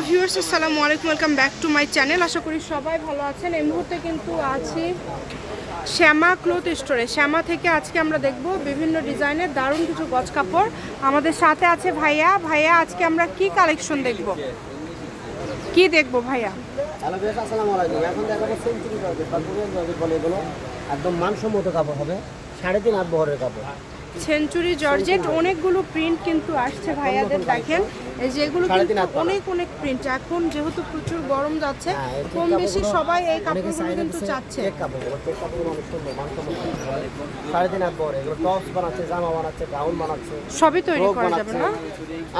Hello viewers, আসসালামু আলাইকুম, welcome back to my channel. আশা করি সবাই ভালো আছেন। এই মুহূর্তে কিন্তু আছি শ্যামা ক্লোথ স্টোরে। শ্যামা থেকে আজকে আমরা দেখব বিভিন্ন ডিজাইনের দারুণ কিছু গজ কাপড়। আমাদের সাথে আছে ভাইয়া। ভাইয়া, আজকে আমরা কি কালেকশন দেখব? কি দেখব ভাইয়া? আসসালামু আলাইকুম। এখন দেখাবো একদম মানসম্মত কাপড় হবে। সাড়ে তিন হাত বহরের কাপড়। সেঞ্চুরি জর্জেট অনেকগুলো প্রিন্ট কিন্তু আসছে ভাইয়াদের দেখেন। যেগুলো কিন্তু অনেক অনেক প্রিন্ট এখন যেহেতু প্রচুর গরম যাচ্ছে হ্যাঁ, কম বেশি সবাই এই কাপড়গুলো কিন্তু চাচ্ছে। সাড়ে তিন হাত বহর এগুলো টপস বানাচ্ছে জামা বানাচ্ছে গাউন বানাচ্ছে সবই তৈরি করা যাবে না?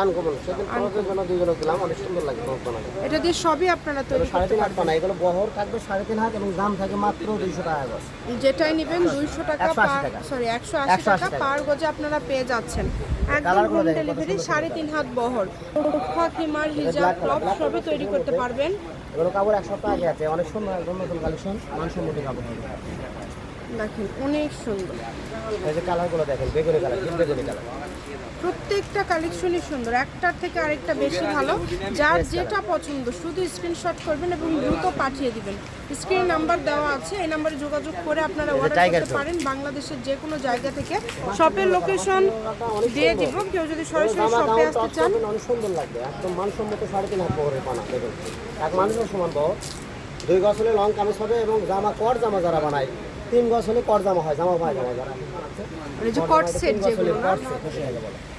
আনকমন সেদিন ফ্রকের জন্য দুইগুলো দিলাম অনেক সুন্দর লাগে ফ্রক বানাতে। এটা দিয়ে সবই আপনারা তৈরি সাড়ে তিন হাত পারবেন। বানা এগুলো বহর থাকবে সাড়ে তিন হাত এবং দাম থাকে মাত্র দুইশো টাকা গজ। যেটাই নেবেন দুইশো টাকা 180 পার সরি একশো আশি টাকা। পার গজে আপনারা পেয়ে যাচ্ছেন। একদম হোম ডেলিভারি সাড়ে তিন হাত বহর। উফা হিজাব টপ সবই তৈরি করতে পারবেন। এগুলো কাপড় এক সপ্তাহ আগে আছে অনেক সুন্দর নতুন কালেকশন মানসম্মত কাপড়। হবে দেখেন অনেক সুন্দর। এই যে কালারগুলো দেখেন বেগুনি কালার ডিপ বেগুনি কালার। প্রত্যেকটা কালেকশনই সুন্দর একটার থেকে আরেকটা বেশি ভালো। যার যেটা পছন্দ শুধু স্ক্রিনশট করবেন এবং দ্রুত পাঠিয়ে দিবেন। স্ক্রিন নাম্বার দেওয়া আছে এই নাম্বারে যোগাযোগ করে আপনারা অর্ডার করতে পারেন। বাংলাদেশের যে কোনো জায়গা থেকে শপের লোকেশন দিয়ে দিব। কেউ যদি সরাসরি শপে আসতে চান। অনেক সুন্দর লাগবে। একদম মানসম্মত সাড়ে তিন হাত পানা দেখুন এক মানুষের সমান বহর দুই গজ হলে লং কামিজ হবে এবং জামা কর জামা যারা বানায় তিন গজ হলে কর জামা হয় জামা পায় জামা যারা বানাচ্ছে। এই যে কর কট জামা সেট তিন গজ হলে যেগুলো না? কট সেট,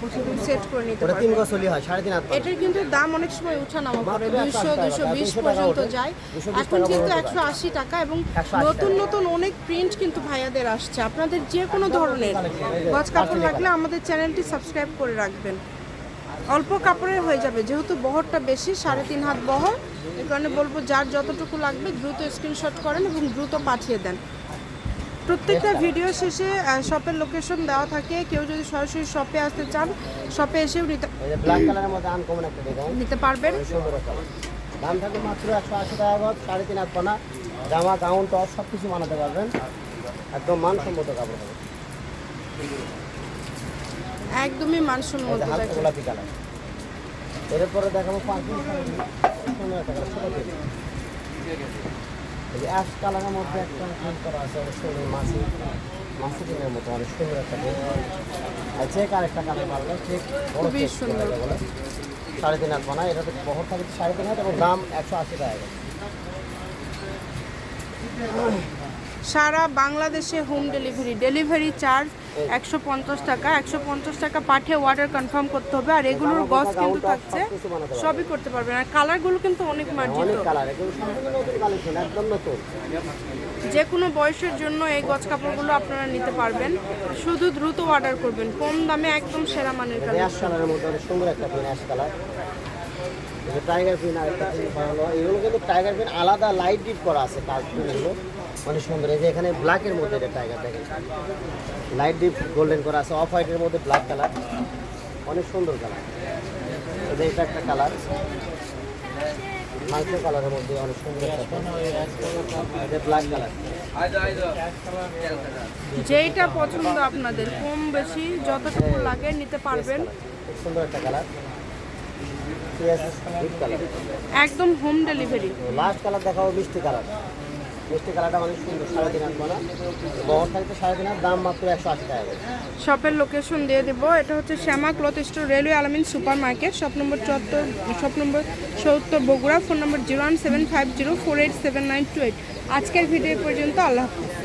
খুশি বলে। সেট করে নিতে ওটা তিন পারবেন গজ হলে সাড়ে তিন হাত পানা। এটার কিন্তু দাম অনেক সময় করে দুইশো দুইশো বিশ পর্যন্ত যায়। এখন কিন্তু একশো আশি টাকা এবং নতুন নতুন অনেক প্রিন্ট কিন্তু ভাইয়াদের আসছে। আপনাদের যে কোনো ধরনের গজ কাপড় লাগলে আমাদের চ্যানেলটি সাবস্ক্রাইব করে রাখবেন। অল্প কাপড়ের হয়ে যাবে। যেহেতু বহরটা বেশি সাড়ে তিন হাত বহর এই কারণে বলব যার যতটুকু লাগবে দ্রুত স্ক্রিনশট করেন এবং দ্রুত পাঠিয়ে দেন। প্রত্যেকটা ভিডিও শেষে শপের লোকেশন দেওয়া থাকে। কেউ যদি সরাসরি শপে আসতে চান শপে এসেও নিতে ব্ল্যাক কালারের মধ্যে আনকমন একটা নিতে পারবেন। দাম থাকবে মাত্র একশো আশি টাকা গজ সাড়ে তিন হাত পানা জামা গাউন টপ সব কিছু বানাতে পারবেন। একদম মানসম্মত কাপড়। হবে একদমই মানসম্মত গোলাপি কালার। এরপরে দেখাবো থেকে এই অ্যাশ কালারের মধ্যে একটা প্রিন্ট করা আছে সুন্দর মাছি। মাছি টিনের মতো অনেক সুন্দর একটা আর চেক আর একটা কালার চেক বড় খুবই সুন্দর। সাড়ে তিন হাত বানা এটাতে বহর থাকে সাড়ে তিন হাত এবং দাম একশো আশি টাকা সারা বাংলাদেশে হোম ডেলিভারি ডেলিভারি চার্জ একশো পঞ্চাশ টাকা একশো পঞ্চাশ টাকা পাঠিয়ে অর্ডার কনফার্ম করতে হবে। আর এগুলোর গজ কিন্তু থাকছে। সবই করতে পারবেন। আর কালারগুলো কিন্তু অনেক মার্জিত। কালার যে কোনো বয়সের জন্য এই গজ কাপড়গুলো আপনারা নিতে পারবেন। শুধু দ্রুত অর্ডার করবেন। কম দামে একদম সেরা মানের অনেক সুন্দর একটা কালার টাইগার পিন আর একটা পিন বানানো এগুলো কিন্তু টাইগার পিন আলাদা লাইট ডিপ করা আছে কাজ এগুলো। অনেক সুন্দর। এই যে এখানে ব্ল্যাকের মধ্যে এটা টাইগার দেখেন। লাইট ডিপ গোল্ডেন করা আছে অফ হোয়াইটের মধ্যে ব্ল্যাক কালার অনেক সুন্দর কালার যে এটা একটা কালার মাংস কালারের মধ্যে অনেক সুন্দর এটা ব্ল্যাক কালার যেইটা পছন্দ আপনাদের কম বেশি যতটুকু লাগে নিতে পারবেন। সুন্দর একটা কালার একদম হোম ডেলিভারি লাস্ট কালার দেখাবো মিষ্টি কালার মিষ্টি কালারটা অনেক সুন্দর সাড়ে তিন বলা। বহর সাড়ে তিন দাম মাত্র একশো আশি টাকা শপের লোকেশন দিয়ে দেবো। এটা হচ্ছে Shyama cloth store, railway Alamin super market shop number চুয়াত্তর, শপ নম্বর সত্তর, Bogura, phone number zero one seven five zero four eight seven nine two eight. আজকের ভিডিও পর্যন্ত, আল্লাহ হাফিজ।